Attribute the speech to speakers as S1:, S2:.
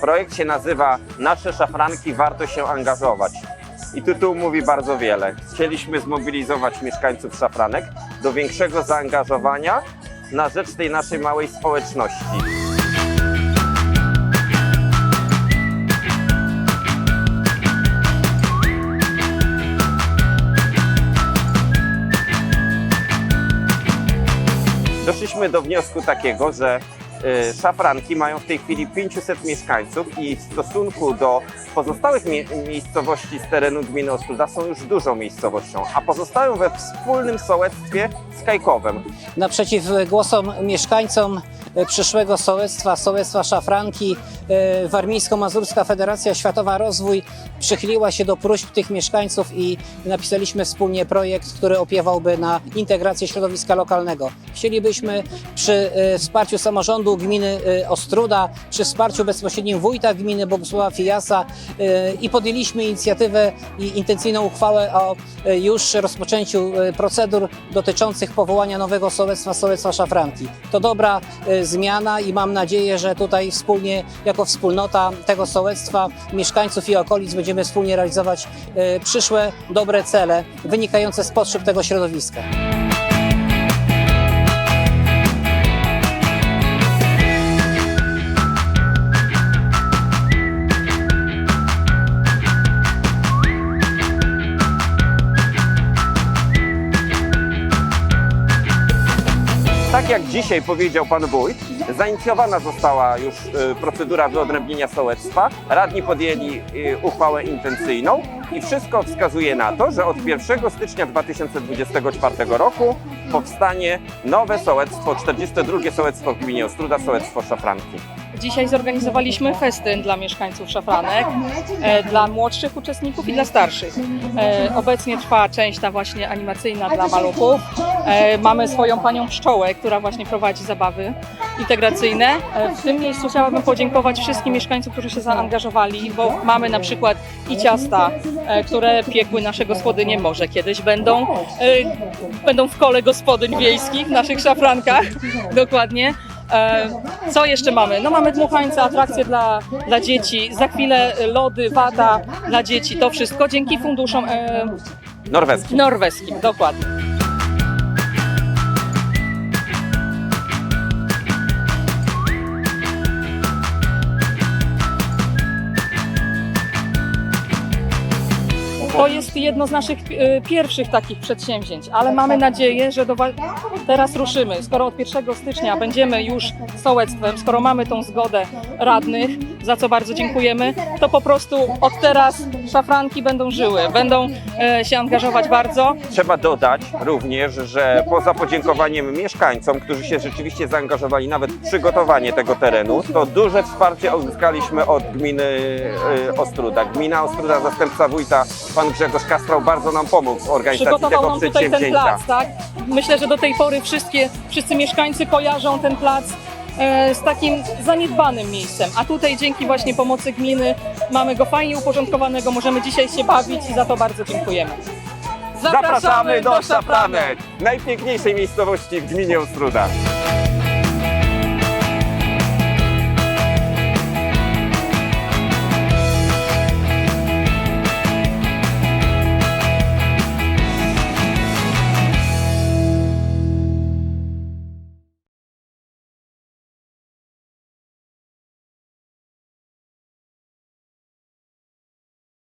S1: Projekt się nazywa Nasze szafranki warto się angażować. I tytuł mówi bardzo wiele. Chcieliśmy zmobilizować mieszkańców szafranek do większego zaangażowania na rzecz tej naszej małej społeczności. Doszliśmy do wniosku takiego, że y, szafranki mają w tej chwili 500 mieszkańców i w stosunku do pozostałych mie- miejscowości z terenu gminy Ostruda są już dużą miejscowością, a pozostają we wspólnym sołectwie z Kajkowem.
S2: Naprzeciw głosom mieszkańcom przyszłego sołectwa, sołectwa Szafranki, e, Warmińsko-Mazurska Federacja Światowa Rozwój przychyliła się do próśb tych mieszkańców i napisaliśmy wspólnie projekt, który opiewałby na integrację środowiska lokalnego. Chcielibyśmy przy e, wsparciu samorządu gminy e, Ostruda, przy wsparciu bezpośrednim wójta gminy Bogusława Fijasa e, i podjęliśmy inicjatywę i intencyjną uchwałę o e, już rozpoczęciu e, procedur dotyczących powołania nowego sołectwa, sołectwa Szafranki. To dobra e, zmiana i mam nadzieję, że tutaj wspólnie, jako wspólnota tego sołectwa, mieszkańców i okolic będziemy wspólnie realizować e, przyszłe dobre cele wynikające z potrzeb tego środowiska.
S1: Tak jak dzisiaj powiedział pan wójt, zainicjowana została już y, procedura wyodrębnienia sołectwa. Radni podjęli y, uchwałę intencyjną i wszystko wskazuje na to, że od 1 stycznia 2024 roku powstanie nowe sołectwo, 42 sołectwo w gminie Ostruda, sołectwo Szafranki.
S3: Dzisiaj zorganizowaliśmy festyn dla mieszkańców Szafranek, e, dla młodszych uczestników i dla starszych. E, Obecnie trwa część ta właśnie animacyjna dla maluchów. E, Mamy swoją panią pszczołę, która właśnie prowadzi zabawy integracyjne. E, W tym miejscu chciałabym podziękować wszystkim mieszkańcom, którzy się zaangażowali, bo mamy na przykład i ciasta, e, które piekły nasze gospodynie, może kiedyś będą, e, będą w kole gospodyń wiejskich w naszych szafrankach, dokładnie. Co jeszcze mamy? No mamy dmuchańce, atrakcje dla, dla dzieci, za chwilę lody, wata dla dzieci, to wszystko dzięki funduszom e,
S1: Norweski.
S3: norweskim, dokładnie. Jest jedno z naszych e, pierwszych takich przedsięwzięć, ale mamy nadzieję, że do, teraz ruszymy. Skoro od 1 stycznia będziemy już sołectwem, skoro mamy tą zgodę radnych, za co bardzo dziękujemy, to po prostu od teraz szafranki będą żyły, będą e, się angażować bardzo.
S1: Trzeba dodać również, że poza podziękowaniem mieszkańcom, którzy się rzeczywiście zaangażowali nawet w przygotowanie tego terenu, to duże wsparcie uzyskaliśmy od gminy y, Ostruda. Gmina Ostruda, zastępca wójta, pan Grzegorz Kastrał bardzo nam pomógł w organizacji tego
S3: nam tutaj ten
S1: przedsięwzięcia.
S3: plac, tak? Myślę, że do tej pory wszystkie, wszyscy mieszkańcy kojarzą ten plac e, z takim zaniedbanym miejscem, a tutaj dzięki właśnie pomocy gminy mamy go fajnie uporządkowanego, możemy dzisiaj się bawić i za to bardzo dziękujemy.
S1: Zapraszamy do Szafranek, najpiękniejszej miejscowości w gminie Ostruda.